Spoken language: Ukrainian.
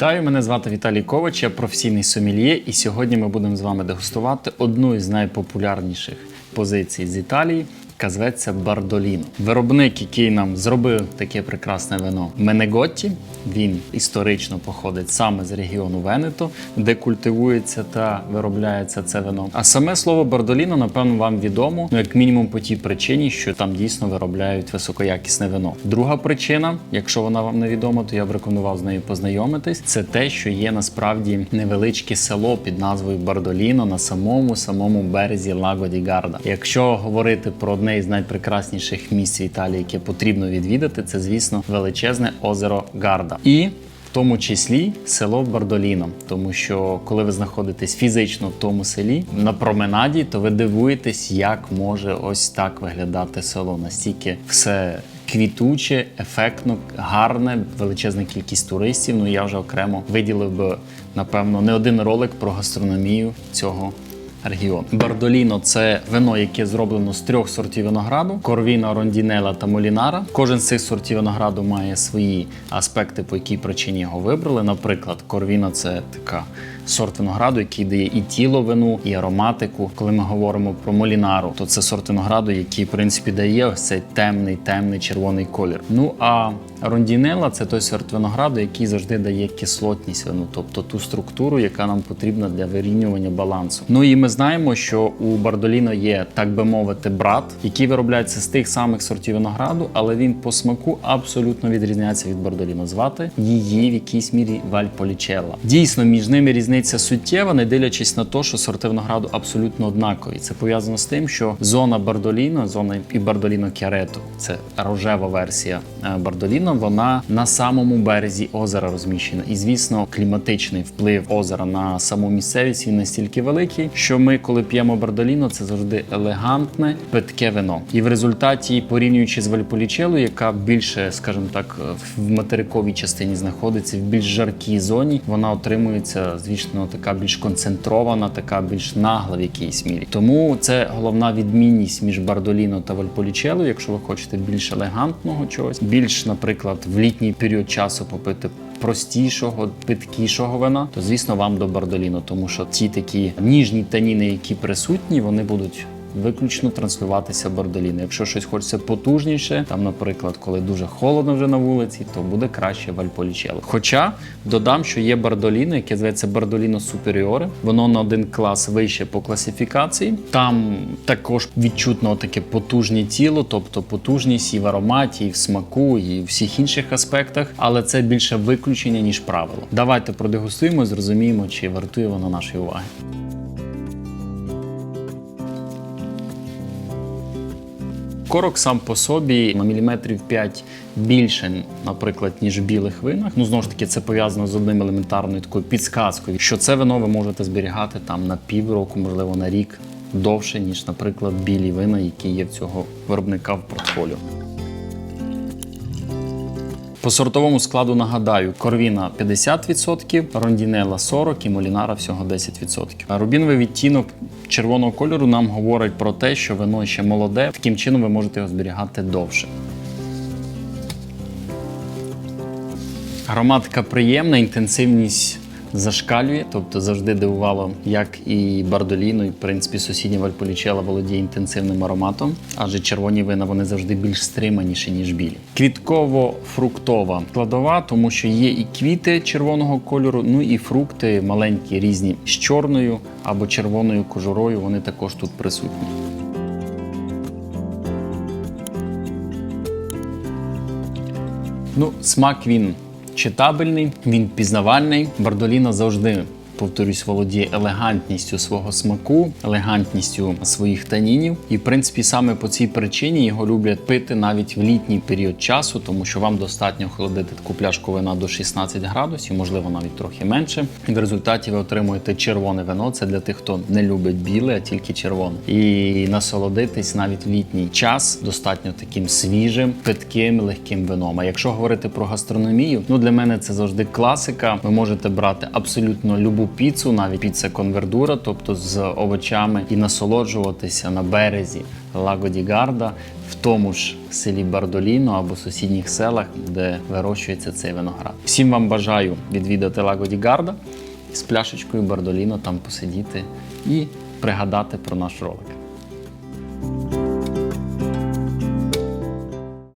Вітаю, мене звати Віталій Ковач, я професійний сомельє, і сьогодні ми будемо з вами дегустувати одну із найпопулярніших позицій з Італії. Яка зветься Бардоліно. Виробник, який нам зробив таке прекрасне вино Менеготті. Він історично походить саме з регіону Венето, де культивується та виробляється це вино. А саме слово Бардоліно, напевно, вам відомо, ну як мінімум по тій причині, що там дійсно виробляють високоякісне вино. Друга причина, якщо вона вам не відома, то я б рекомендував з нею познайомитись. Це те, що є насправді невеличке село під назвою Бардоліно на самому самому березі Лаго ді Гарда. Якщо говорити про одне із найпрекрасніших місць Італії, яке потрібно відвідати, це звісно величезне озеро Гарда. І в тому числі село Бардоліно, тому що коли ви знаходитесь фізично в тому селі на променаді, то ви дивуєтесь, як може ось так виглядати село. Настільки все квітуче, ефектно, гарне, величезна кількість туристів. Ну я вже окремо виділив би напевно не один ролик про гастрономію цього регіон. Бардоліно це вино, яке зроблено з трьох сортів винограду: корвіна, рондінела та молінара. Кожен з цих сортів винограду має свої аспекти, по якій причині його вибрали. Наприклад, корвіна це така сорт винограду, який дає і тіло вину, і ароматику. Коли ми говоримо про молінару, то це сорт винограду, який в принципі дає ось цей темний, темний червоний колір. Ну а рондінела це той сорт винограду, який завжди дає кислотність вину, тобто ту структуру, яка нам потрібна для вирівнювання балансу. Ну і ми знаємо, що у Бардоліно є, так би мовити, брат, який виробляється з тих самих сортів винограду, але він по смаку абсолютно відрізняється від Бардоліно. Звати її в якійсь мірі Вальполічелла. Дійсно, між ними різниця суттєва, не дивлячись на те, що сорти винограду абсолютно однакові. Це пов'язано з тим, що зона Бардоліно, зона і Бардоліно Кярето, це рожева версія е, Бардоліно, вона на самому березі озера розміщена. І звісно, кліматичний вплив озера на саму місцевість він настільки великий, що ми, коли п'ємо Бардоліно, це завжди елегантне питке вино. І в результаті, порівнюючи з Вальполічелою, яка більше, скажімо так, в материковій частині знаходиться, в більш жаркій зоні, вона отримується, звісно, така більш концентрована, така більш нагла в якійсь мірі. Тому це головна відмінність між Бардоліно та Вальполічелою, якщо ви хочете більш елегантного чогось, більш, наприклад, в літній період часу попити простішого, питкішого вина, то звісно вам до Бардоліно, тому що ті такі ніжні таніни, які присутні, вони будуть. Виключно транслюватися Бардоліно. Якщо щось хочеться потужніше, там, наприклад, коли дуже холодно вже на вулиці, то буде краще Вальполічело. Хоча додам, що є Бардоліно, яке зветься Бардоліно Суперіоре. Воно на один клас вище по класифікації. Там також відчутно таке потужне тіло, тобто потужність і в ароматі, і в смаку, і в всіх інших аспектах. Але це більше виключення ніж правило. Давайте продегустуємо, зрозуміємо, чи вартує воно нашої уваги. Корок сам по собі на міліметрів 5 більше, наприклад, ніж в білих винах. Ну знову ж таки, це пов'язано з одним елементарною такою підсказкою, що це вино ви можете зберігати там на півроку, можливо, на рік довше, ніж, наприклад, білі вина, які є в цього виробника в портфоліо. По сортовому складу нагадаю: корвіна 50%, рондінела 40% і молінара всього 10%. А Рубіновий відтінок червоного кольору нам говорить про те, що вино ще молоде. Таким чином ви можете його зберігати довше. Ароматика приємна, інтенсивність зашкалює, тобто завжди дивувало, як і Бардоліно, і в принципі сусідня Вальполічела володіє інтенсивним ароматом, адже червоні вина вони завжди більш стриманіші, ніж білі. Квітково-фруктова складова, тому що є і квіти червоного кольору, ну і фрукти маленькі, різні з чорною або червоною кожурою. Вони також тут присутні. Ну, смак він читабельний, він пізнавальний. Бардоліно завжди. Повторюсь, володіє елегантністю свого смаку, елегантністю своїх танінів. І, в принципі, саме по цій причині його люблять пити навіть в літній період часу, тому що вам достатньо охолодити таку пляшку вина до 16 градусів, можливо, навіть трохи менше. І в результаті ви отримуєте червоне вино. Це для тих, хто не любить біле, а тільки червоне. І насолодитись навіть в літній час достатньо таким свіжим, питким, легким вином. А якщо говорити про гастрономію, ну для мене це завжди класика. Ви можете брати абсолютно любу піцу, навіть піца конвердура, тобто з овочами, і насолоджуватися на березі Лагодігарда в тому ж селі Бардоліно або сусідніх селах, де вирощується цей виноград. Всім вам бажаю відвідати Лагодігарда з пляшечкою Бардоліно, там посидіти і пригадати про наш ролик.